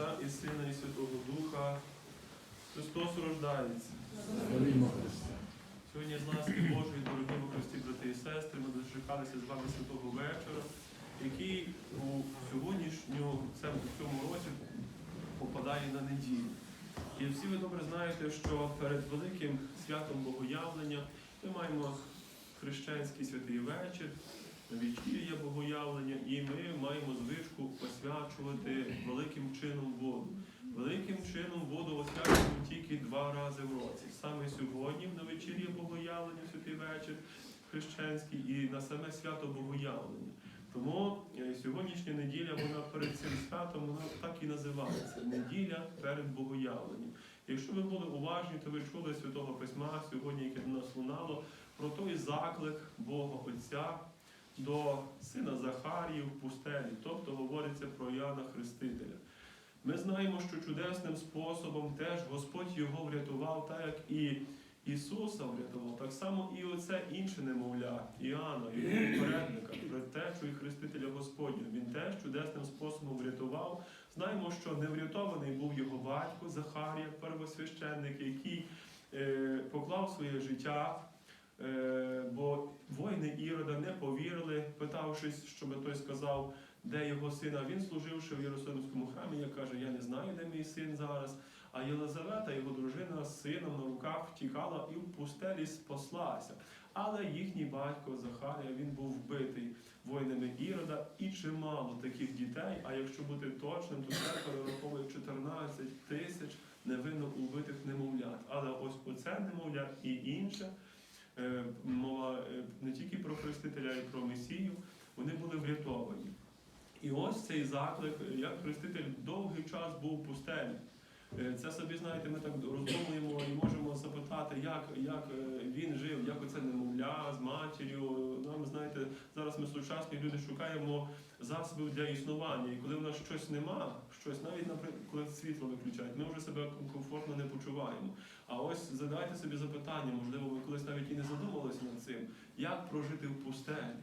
Отця і Сина, і Святого Духа. Христос рождається. Сьогодні з ласки Божої, дорогі во Христі, брати і сестри, ми дочекалися з вами святого вечора, який у сьогоднішньому цьому, цьому році попадає на неділю. І всі ви добре знаєте, що перед великим святом Богоявлення ми маємо хрещенський святий вечір, вечір'я Богоявлення, і ми маємо звичку освячувати великим чином воду. Великим чином воду освячуємо тільки два рази в році. Саме сьогодні, на вечір'я Богоявлення, святий вечір хрещенський, і на саме свято Богоявлення. Тому е, сьогоднішня неділя, вона перед цим святом, вона так і називається неділя перед Богоявленням. Якщо ви були уважні, то ви чули Святого Письма сьогодні, яке нас лунало, про той заклик Бога Отця до сина Захарії в пустелі, тобто говориться про Яна Хрестителя. Ми знаємо, що чудесним способом теж Господь його врятував, так як і Ісуса врятував, так само і оце інше немовля, Іоанна, його попередника, предтечу і хрестителя Господня. Він теж чудесним способом врятував. Знаємо, що неврятований був його батько Захарія, первосвященник, який е, поклав своє життя. Е, бо воїни Ірода не повірили, питавшись, щоб той сказав, де його син. А Він служивши в Єрусалимському храмі, як каже, я не знаю, де мій син зараз. А Єлизавета, його дружина з сином на руках втікала і в пустелі спаслася. Але їхній батько Захарія він був вбитий воїнами Ірода і чимало таких дітей. А якщо бути точним, то це перераховує 14 тисяч невинно убитих немовлят. Але ось оце немовля і інше. Е, Мова е, не тільки про Хрестителя, а й про Месію, вони були врятовані. І ось цей заклик, е, як Хреститель довгий час був в пустелі. Е, Це собі, знаєте, ми так роздумуємо і можемо запитати, як, як е, він жив, як оце немовля з матір'ю. Нам, знаєте, зараз ми сучасні люди шукаємо засобів для існування. І коли в нас щось нема, щось, навіть, наприклад, коли світло виключають, ми вже себе комфортно не почуваємо. А ось задайте собі запитання, можливо, ви колись навіть і не задумувалися над цим, як прожити в пустелі.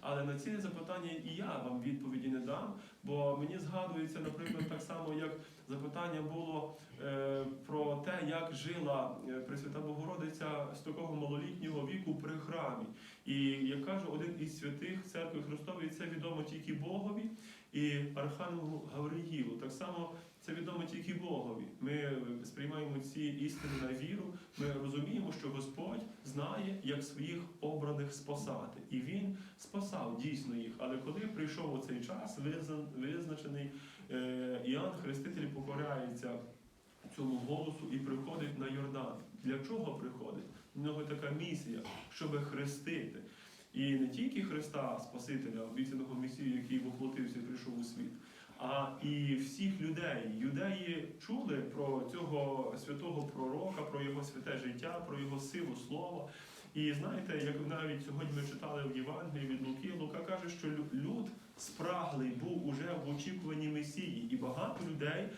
Але на ці запитання і я вам відповіді не дам, бо мені згадується, наприклад, так само, як запитання було е, про те, як жила е, Пресвята Богородиця з такого малолітнього віку при храмі. І як каже один із святих церкви Христової, це відомо тільки Богові і Архангелу Гавриїлу. Так само це відомо тільки Богові. Ми сприймаємо ці істини на віру. Ми розуміємо, що Господь знає, як своїх обраних спасати, і Він спасав дійсно їх. Але коли прийшов оцей час, визначений е, Іоанн Хреститель покоряється цьому голосу і приходить на Йордан. Для чого приходить? У нього така місія, щоб хрестити. І не тільки Христа, Спасителя, обіцяного Месію, який воплотився і прийшов у світ, а і всіх людей. Юдеї чули про цього святого пророка, про його святе життя, про його силу слова. І знаєте, як навіть сьогодні ми читали в Євангелії від Луки, Лука каже, що люд спраглий був уже в очікуванні Месії, і багато людей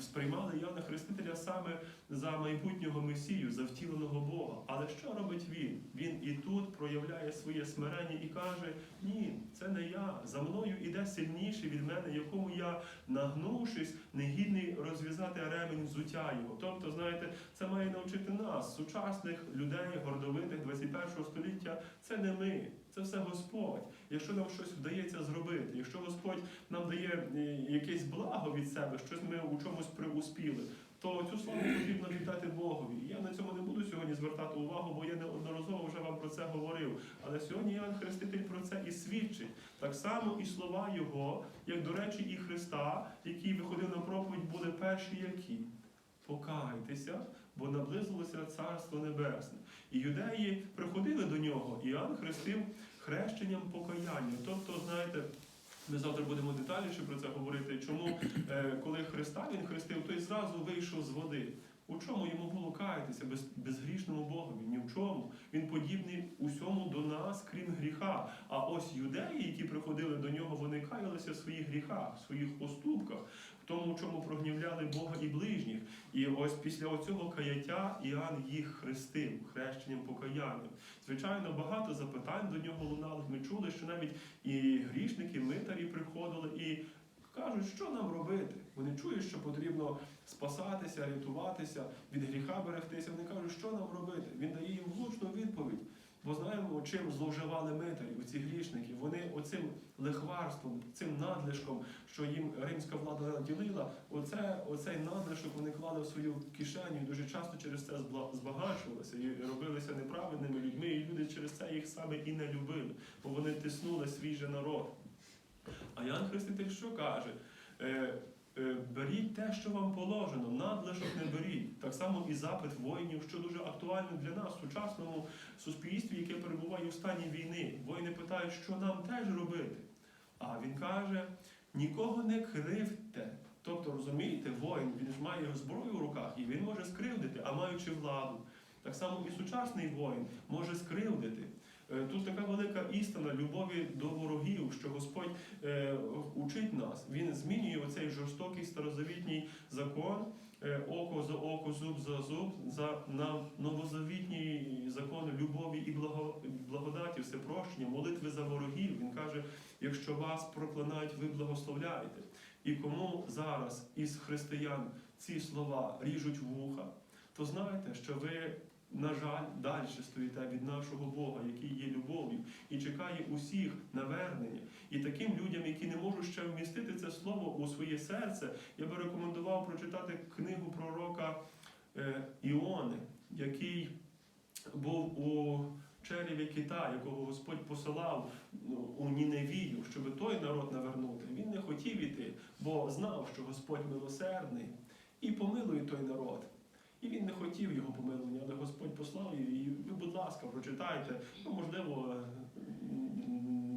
сприймали Яна Хрестителя саме за майбутнього Месію, за втіленого Бога. Але що робить він? Він і тут проявляє своє смирення і каже: Ні, це не я. За мною іде сильніший від мене, якому я, нагнувшись, негідний розв'язати ремень взуття його. Тобто, знаєте, це має навчити нас, сучасних людей, гордовитих 21 століття. Це не ми, це все Господь. Якщо нам щось вдається зробити, якщо Господь нам дає е, якесь благо від себе, щось ми у чомусь преуспіли, то цю славу потрібно віддати Богові. І Я на цьому не буду сьогодні звертати увагу, бо я неодноразово вже вам про це говорив. Але сьогодні Іоанн Хреститель про це і свідчить. Так само і слова Його, як, до речі, і Христа, який виходив на проповідь, були перші які. Покайтеся, бо наблизилося Царство Небесне. І юдеї приходили до нього, і Іоанн хрестив хрещенням покаяння. Тобто, знаєте, ми завтра будемо детальніше про це говорити. Чому, е, коли Христа він хрестив, той зразу вийшов з води. У чому йому було каятися без, безгрішному Богові? Ні в чому. Він подібний усьому до нас, крім гріха. А ось юдеї, які приходили до нього, вони каялися в своїх гріхах, в своїх поступках, тому, в чому прогнівляли Бога і ближніх. І ось після оцього каяття Іоанн їх хрестив хрещенням покаянням. Звичайно, багато запитань до нього лунали. Ми чули, що навіть і грішники, митарі приходили і кажуть, що нам робити. Вони чують, що потрібно спасатися, рятуватися, від гріха берегтися. Вони кажуть, що нам робити. Він дає їм влучну відповідь. Бо знаємо, чим зловживали митарі, оці грішники. Вони оцим лихварством, цим надлишком, що їм римська влада наділила, оце, оцей надлишок вони клали в свою кишеню і дуже часто через це збагачувалися і робилися неправедними людьми, і люди через це їх саме і не любили, бо вони тиснули свій же народ. А Ян Хреститель що каже? Е, Беріть те, що вам положено, надлишок не беріть. Так само і запит воїнів, що дуже актуально для нас в сучасному суспільстві, яке перебуває у стані війни. Воїни питають, що нам теж робити. А він каже: нікого не кривдьте. Тобто, розумієте, воїн він ж має зброю в руках і він може скривдити, а маючи владу. Так само і сучасний воїн може скривдити. Е, Тут така велика істина любові до ворогів, що Господь е, учить нас. Він змінює оцей жорстокий старозавітній закон, е, око за око, зуб за зуб, за на новозавітній закон любові і благо, благодаті, всепрощення, молитви за ворогів. Він каже: якщо вас проклинають, ви благословляєте. І кому зараз із християн ці слова ріжуть вуха, то знайте, що ви. На жаль, далі стоїте від нашого Бога, який є любов'ю, і чекає усіх навернення. І таким людям, які не можуть ще вмістити це слово у своє серце, я би рекомендував прочитати книгу пророка е, Іони, який був у череві кита, якого Господь посилав ну, у Ніневію, щоб той народ навернути. Він не хотів іти, бо знав, що Господь милосердний і помилує той народ. І він не хотів його помилування, але Господь послав. І ви, будь ласка, прочитайте. Ну, можливо,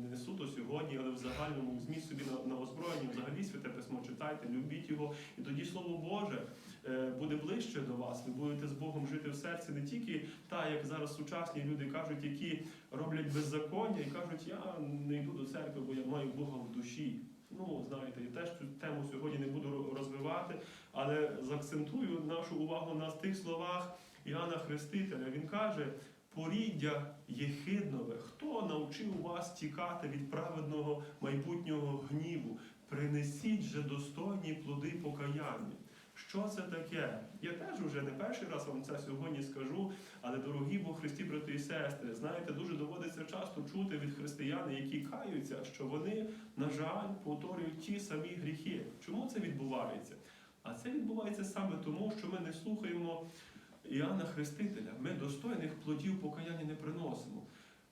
не суто сьогодні, але в загальному зміст собі на, на озброєнні, взагалі святе письмо читайте, любіть його. І тоді Слово Боже е, буде ближче до вас. Ви будете з Богом жити в серці не тільки так, як зараз сучасні люди кажуть, які роблять беззаконня і кажуть, я не йду до церкви, бо я маю Бога в душі. Ну, знаєте, я теж цю тему сьогодні не буду розвивати, але заакцентую нашу увагу на тих словах Іоанна Хрестителя. Він каже: поріддя єхиднове, хто навчив вас тікати від праведного майбутнього гніву? Принесіть же достойні плоди покаяння. Що це таке? Я теж вже не перший раз вам це сьогодні скажу, але дорогі Бог Христі, брати і сестри, знаєте, дуже доводиться часто чути від християн, які каються, що вони, на жаль, повторюють ті самі гріхи. Чому це відбувається? А це відбувається саме тому, що ми не слухаємо Іоанна Хрестителя. Ми достойних плодів покаяння не приносимо.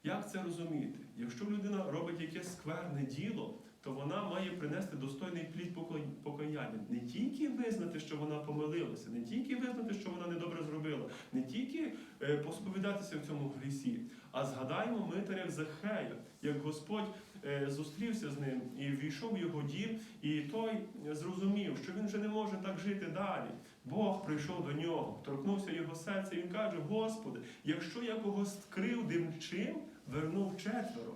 Як це розуміти? Якщо людина робить якесь скверне діло, то вона має принести достойний плід покаяння. Не тільки визнати, що вона помилилася, не тільки визнати, що вона недобре зробила, не тільки е, посповідатися в цьому грісі, а згадаймо митаря Захея, як Господь е, зустрівся з ним і війшов в його дім, і той зрозумів, що він вже не може так жити далі. Бог прийшов до нього, торкнувся його серце, і він каже: Господи, якщо я когось скривдив чим, вернув четверо.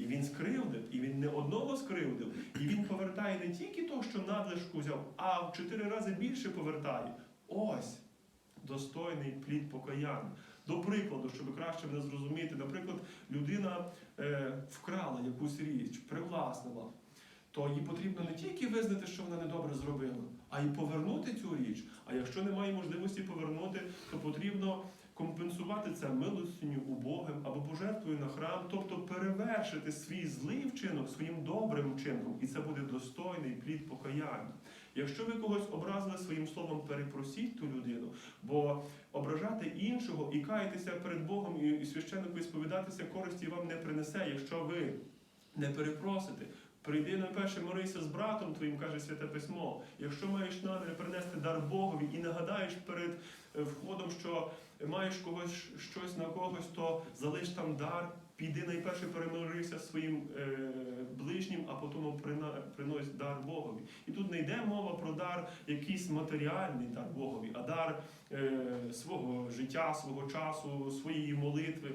І він скривдив, і він не одного скривдив, і він повертає не тільки то, що надлишку взяв, а в чотири рази більше повертає. Ось достойний плід покаяння. До прикладу, щоб краще мене зрозуміти, наприклад, людина е, вкрала якусь річ, привласнила, то їй потрібно не тільки визнати, що вона недобре зробила, а й повернути цю річ. А якщо немає можливості повернути, то потрібно компенсувати це милостиню убогим або пожертвою на храм, тобто перевершити свій злий вчинок своїм добрим вчинком, і це буде достойний плід покаяння. Якщо ви когось образили своїм словом, перепросіть ту людину, бо ображати іншого і каятися перед Богом і священнику і сповідатися користі вам не принесе, якщо ви не перепросите. Прийди найперше мирися з братом твоїм, каже Святе Письмо. Якщо маєш намір принести дар Богові і нагадаєш перед е, входом, що маєш когось щось на когось, то залиш там дар, піди найперше перемирися своїм е, ближнім, а потім принось дар Богові. І тут не йде мова про дар, якийсь матеріальний дар Богові, а дар е, свого життя, свого часу, своєї молитви.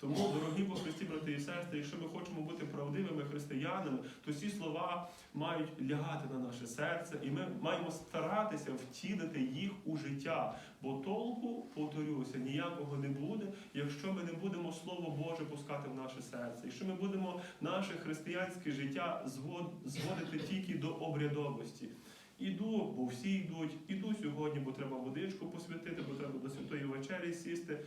Тому, дорогі по Христі, брати і сестри, якщо ми хочемо бути правдивими християнами, то ці слова мають лягати на наше серце, і ми маємо старатися втілити їх у життя. Бо толку, повторюся, ніякого не буде, якщо ми не будемо Слово Боже пускати в наше серце. Якщо ми будемо наше християнське життя звод- зводити тільки до обрядовості. Іду, бо всі йдуть, іду сьогодні, бо треба водичку посвятити, бо треба до святої вечері сісти.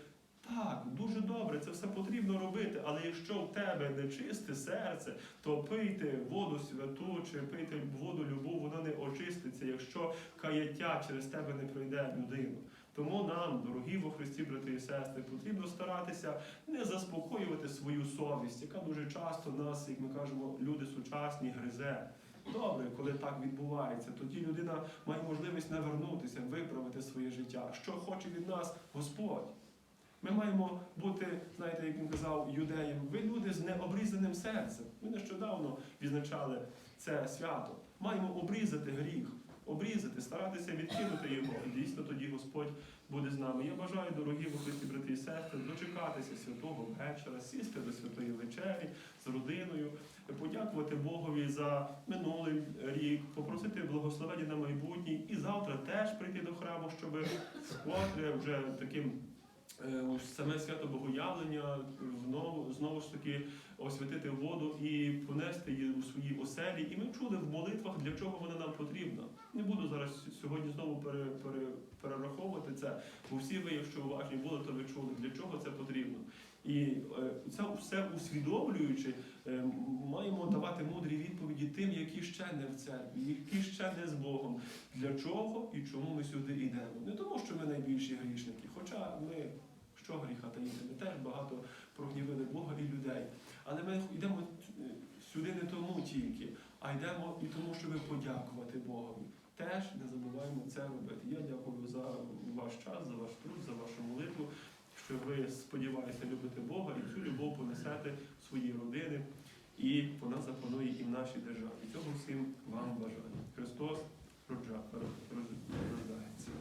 Так, дуже добре, це все потрібно робити, але якщо в тебе нечисте серце, то пийте воду святу чи пийте воду любов, воно не очиститься, якщо каяття через тебе не пройде людину. Тому нам, дорогі во Христі, брати і сестри, потрібно старатися не заспокоювати свою совість, яка дуже часто нас, як ми кажемо, люди сучасні гризе. Добре, коли так відбувається, тоді людина має можливість навернутися, виправити своє життя. Що хоче від нас Господь? Ми маємо бути, знаєте, як він казав юдеям, ви люди з необрізаним серцем. Ми нещодавно відзначали це свято. Маємо обрізати гріх, обрізати, старатися відкинути його. І дійсно тоді Господь буде з нами. Я бажаю, дорогі во брати і сестри, дочекатися святого вечора, сісти до святої вечері з родиною, подякувати Богові за минулий рік, попросити благословення на майбутнє і завтра теж прийти до храму, щоб вкотре вже таким. Е, Саме свято Богоявлення знову, знову ж таки освятити воду і понести її у свої оселі. І ми чули в молитвах, для чого вона нам потрібна. Не буду зараз сьогодні знову пере, пере, перераховувати це, бо всі ви, якщо уважні були, то ви чули, для чого це потрібно. І е, це все усвідомлюючи, е, маємо давати мудрі відповіді тим, які ще не в церкві, які ще не з Богом. Для чого і чому ми сюди йдемо? Не тому, що ми найбільші грішники, хоча ми що гріха таїти, ми теж багато прогнівили Бога від людей. Але ми йдемо е, сюди не тому тільки, а йдемо і тому, щоб подякувати Богові. Теж не забуваємо це робити. Я дякую за ваш час, за ваш труд, за вашу молитву, що ви сподіваєтеся любити Бога і цю любов понесете в свої родини. І вона запланує і в нашій державі. Цього всім вам бажаю. Христос роджа, рождається.